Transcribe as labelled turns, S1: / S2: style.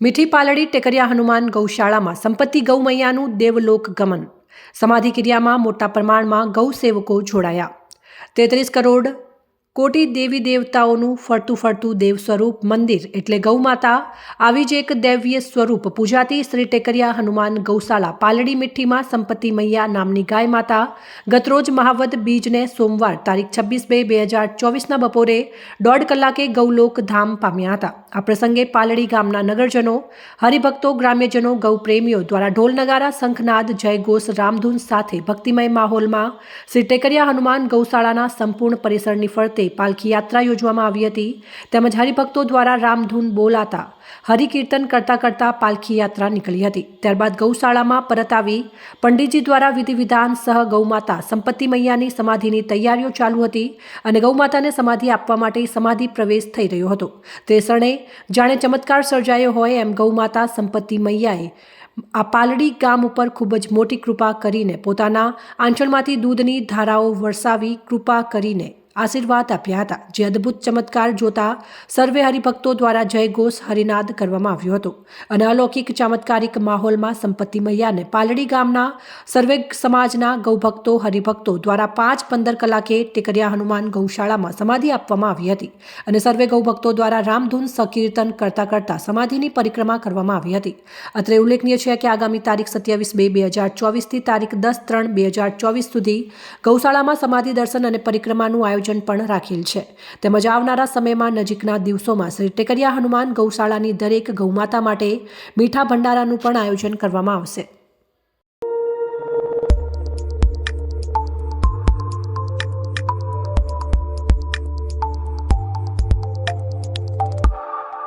S1: મીઠી પાલડી ટેકરિયા હનુમાન ગૌશાળામાં સંપત્તિ ગૌ મૈયાનું દેવલોક ગમન. સમાધિ ક્રિયામાં મોટા પ્રમાણમાં ગૌ સેવકો જોડાયા. તેત્રીસ કરોડ કોટી દેવી દેવતાઓનું ફરતું ફરતું દેવ સ્વરૂપ મંદિર એટલે ગૌમાતા. આવી જ એક દૈવીય સ્વરૂપ પૂજાતી શ્રી ટેકરિયા હનુમાન ગૌશાળા પાલડી મીઠીમાં સંપત્તિ મૈયા નામની ગાય માતા. ગતરોજ મહાવદ બીજને સોમવાર તારીખ છવ્વીસ બે બે હજાર ચોવીસના બપોરે દોઢ કલાકે ગૌલોક ધામ પામ્યા હતા. આ પ્રસંગે પાલડી ગામના નગરજનો, હરિભક્તો, ગ્રામ્યજનો, ગૌપ્રેમીઓ દ્વારા ઢોલ નગારા, શંખનાદ, જયઘોષ, રામધૂન સાથે ભક્તિમય માહોલમાં શ્રી ટેકરિયા હનુમાન ગૌશાળાના સંપૂર્ણ પરિસરની ફરતે પાલખી યાત્રા યોજવામાં આવી હતી. તેમજ હરિભક્તો દ્વારા રામધૂન બોલાતા હરિકીર્તન કરતા કરતા પાલખી યાત્રા નીકળી હતી. ત્યારબાદ ગૌશાળામાં પરત આવી પંડિતજી દ્વારા વિધિ વિધાન સહ ગૌમાતા સંપત્તિ મૈયાની સમાધિની તૈયારીઓ ચાલુ હતી અને ગૌમાતાને સમાધિ આપવા માટે સમાધિ પ્રવેશ થઈ રહ્યો હતો. તે ક્ષણે જાણે ચમત્કાર સર્જાયો હોય એમ ગૌમાતા સંપત્તિ મૈયાએ આ પાલડી ગામ ઉપર ખૂબ જ મોટી કૃપા કરીને પોતાના આંચળમાંથી દૂધની ધારાઓ વરસાવી કૃપા કરીને આશીર્વાદ આપ્યા હતા. જે અદ્ભુત ચમત્કાર જોતા સર્વે હરિભક્તો દ્વારા જયઘોષ હરિનાદ કરવામાં આવ્યો હતો. અને અલૌકિક ચમત્કારિક માહોલમાં સંપત્તિ મૈયાને પાલડી ગામના સર્વે સમાજના ગૌભક્તો, હરિભક્તો દ્વારા પાંચ પંદર કલાકે ટેકરિયા હનુમાન ગૌશાળામાં સમાધિ આપવામાં આવી હતી. અને સર્વે ગૌભક્તો દ્વારા રામધૂન સંકીર્તન કરતા કરતા સમાધિની પરિક્રમા કરવામાં આવી હતી. અત્રે ઉલ્લેખનીય છે કે આગામી તારીખ સત્યાવીસ બે બે હજાર ચોવીસથી તારીખ દસ ત્રણ, બે હજાર ચોવીસ સુધી ગૌશાળામાં સમાધિ દર્શન અને પરિક્રમાનું આયોજન પણ રાખેલ છે. તેમજ આવનારા સમયમાં નજીકના દિવસોમાં શ્રી ટેકરિયા હનુમાન ગૌશાળાની દરેક ગૌમાતા માટે મીઠા ભંડારાનું પણ આયોજન કરવામાં આવશે.